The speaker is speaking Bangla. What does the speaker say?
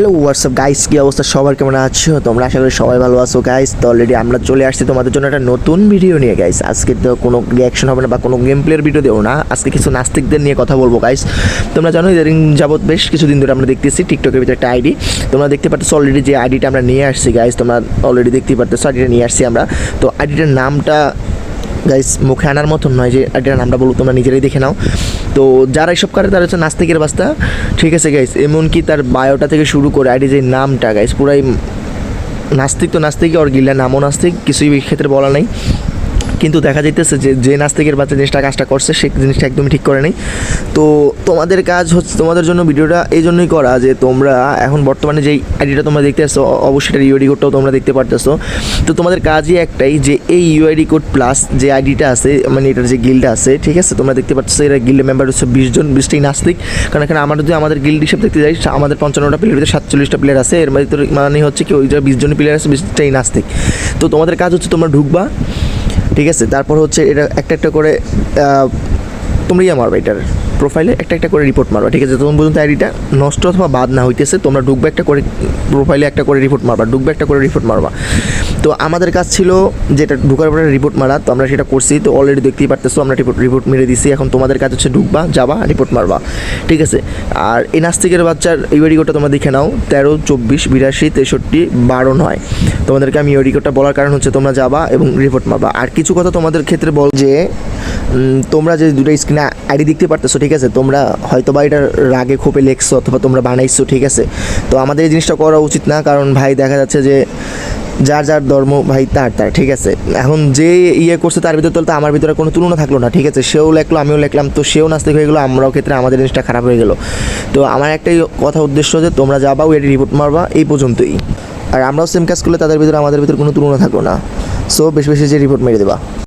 হ্যালো হোয়াটসঅ্যাপ গাইস কী অবস্থা? সবার কেমন আছো? তোমরা আশা করি সবাই ভালো আছো গাইস তো অলরেডি আমরা চলে আসছি তোমাদের জন্য একটা নতুন ভিডিও নিয়ে গাইস আজকে তো কোনো রিয়াকশন হবে না বা কোনো গেম প্লেয়ার ভিডিও দেবো না। আজকে কিছু নাস্তিকদের নিয়ে কথা বলব গাইস তোমরা জানো এদিন যাবৎ বেশ কিছুদিন ধরে আমরা দেখতেছি টিকটকের ভিতরে একটা আইডি তোমরা দেখতে পাচ্ছ অলরেডি যে আইডিটা আমরা নিয়ে আসছি গাইস তোমরা অলরেডি দেখতেই পারতেছো আইডিটা নিয়ে আসছি আমরা। তো আইডিটার নামটা গাইস মুখে আনার মতন নয় যে এটার নামটা বলো, তোমরা নিজেরাই দেখে নাও। তো যারা এইসব করে, তারা হচ্ছে নাস্তিকের বাস্তা। ঠিক আছে গাইস এমনকি তার বায়োটা থেকে শুরু করে আইডি যে নামটা গাইস পুরাই নাস্তিক তো নাস্তিক আর গিল্লা নামও নাস্তিক, কিছুই ক্ষেত্রে বলা নেই। কিন্তু দেখা যাইতেছে যে যে নাস্তিকের বাচ্চা জিনিসটা কাজটা করছে, সে জিনিসটা একদমই ঠিক করে নেই। তো তোমাদের কাজ হচ্ছে, তোমাদের জন্য ভিডিওটা এই জন্যই করা যে, তোমরা এখন বর্তমানে যেই আইডিটা তোমরা দেখতে আসছো অবশ্যই এটা ইউআইডি কোডটাও তোমরা দেখতে পারতেছো। তো তোমাদের কাজই একটাই যে, এই ইউআইডি কোড প্লাস যে আইডিটা আছে মানে এটার যে গিল্ডটা আছে, ঠিক আছে? তোমরা দেখতে পাচ্ছ এরা গিল্ডের মেম্বার হচ্ছে বিশ জন বিশটাই নাস্তিক। কারণ এখানে আমরা যদি আমাদের গিল্ড হিসেবে দেখতে যাই আমাদের পঞ্চান্নটা প্লেয়ার ভিতরে সাতচল্লিশটা প্লেয়ার আছে। এর ভিতরে মানে হচ্ছে কি, ওই যে বিশ জন প্লেয়ার আছে বিশটাই নাস্তিক। তো তোমাদের কাজ হচ্ছে তোমরা ঢুকবা ঠিক আছে? তারপর হচ্ছে এটা একটা একটা করে তোমরা ইয়ে মারবে এটার প্রোফাইলে একটা একটা করে রিপোর্ট মারবা, ঠিক আছে? তখন পর্যন্ত আইডিটা নষ্ট অথবা বাদ না হইতেছে, তোমরা ঢুকবে একটা করে প্রোফাইলে একটা করে রিপোর্ট মারবা, ঢুকবে একটা করে রিপোর্ট মারবা। তো আমাদের কাজ ছিল যেটা ঢুকার পরে রিপোর্ট মারা, তো আমরা সেটা করছি। তো অলরেডি দেখতেই পারতেছো, আমরা রিপোর্ট রিপোর্ট মেরে দিছি। এখন তোমাদের কাজ হচ্ছে ঢুকবা, যাবা রিপোর্ট মারবা, ঠিক আছে? আর এই নাস্তিকের বাচ্চার ইউআইডি কোডটা তোমরা দেখে নাও, তেরো, চব্বিশ, বিরাশি, তেষট্টি, বারো, নয়। তোমাদেরকে আমি ইউআইডি কোডটা বলার কারণ হচ্ছে তোমরা যাবা এবং রিপোর্ট মারবা। আর কিছু কথা তোমাদের ক্ষেত্রে বল যে তোমরা যে দুটো স্ক্রিনে আইডি দেখতে পারতেছো, ঠিক আছে? তোমরা হয়তো বা এটার রাগে খোপে লেখছো অথবা তোমরা বানাইছো, ঠিক আছে? তো আমাদের এই জিনিসটা করা উচিত না, কারণ ভাই দেখা যাচ্ছে যে যার যার ধর্ম ভাই তার তার, ঠিক আছে? এখন যে ইয়ে করছে তার ভিতরে তো আমার ভিতরে কোনো তুলনা থাকল না, ঠিক আছে? সেও লেখলো, আমিও লেখলাম, তো সেও নাস্তিক হয়ে গেলো, আমরাও ক্ষেত্রে আমাদের জিনিসটা খারাপ হয়ে গেলো। তো আমার একটাই কথা উদ্দেশ্য যে তোমরা যাবা ওই রিপোর্ট মারবা, এই পর্যন্তই। আর আমরাও সেম কাজ করলে তাদের ভিতরে আমাদের ভিতরে কোনো তুলনা থাকল না। সো বেশি বেশি যে রিপোর্ট মেরে দেবা।